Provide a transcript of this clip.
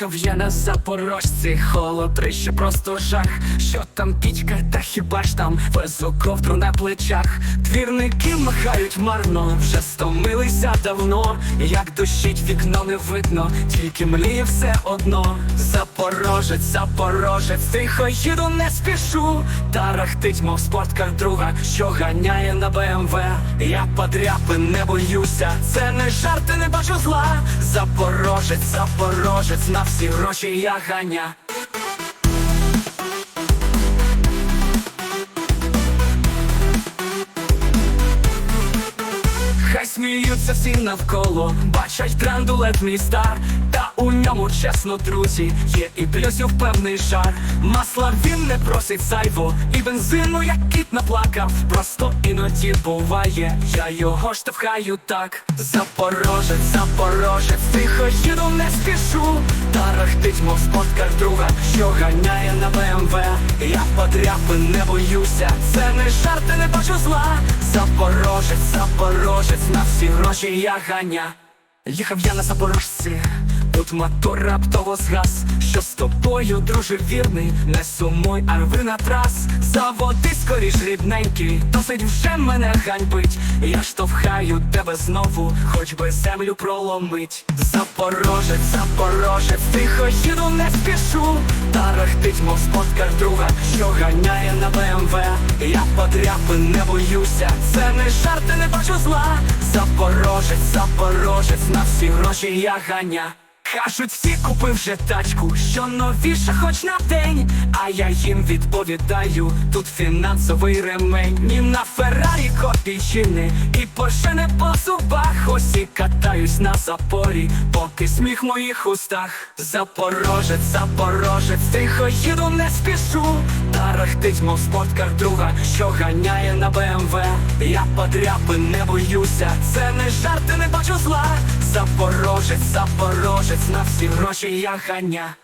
Їхав я на запорожці, холодрище, просто жах. Що там пічка, та хіба ж там везу ковдру на плечах. Двірники махають марно, вже стомилися давно. Як дощить вікно не видно, тільки мліє все одно. Запорожець, запорожець, тихо їду, не спішу. Та рахтить, мов спорткар друга, що ганяє на БМВ. Я подряпи не боюся, це не жарти, не бачу зла. Запорожець, запорожець, на всі гроші я ганя. Сміються всі навколо, бачать трендулет мій стар Та у ньому чесно, друзі, є і плюсів певний жар. Масла він не просить зайво, і бензину як кіт наплакав. Просто іноді буває, я його штовхаю так. Запорожець, запорожець, тихо їду, не спішу. Та рахтить, мов споткар друга, що ганяє на БМВ Я подряпи не боюся, це не жарти, не бачу зла Запорожець, запорожець, на всі гроші я ганя. Їхав я на запорожці, тут мотор раптово згас. Що з тобою, друже вірний, не сумуй, а рви на трас. Заводи скоріш рідненький, досить вже мене ганьбить. Я штовхаю тебе знову, хоч би землю проломить. Запорожець, запорожець, тихо їду, не спішу. Та рахтить, мов споткар друга, що ганяє на БМВ. Я подряпи не боюся, це не жарти, не бачу зла. Запорожець, запорожець, на всі гроші я ганя Кажуть, всі купив вже тачку, що новіша хоч на день, а я їм відповідаю, тут фінансовий ремень. Ні на Феррарі копійчини і Порше не по зубах. Ось і катаюсь на запорі, поки сміх в моїх устах. Запорожець, запорожець, тихо їду, не спішу. Та рахтить, мов спорткар друга, що ганяє на БМВ. Я подряпи не боюся, це не жарти, не бачу зла. Запорожець, запорожець, на всі гроші я ганя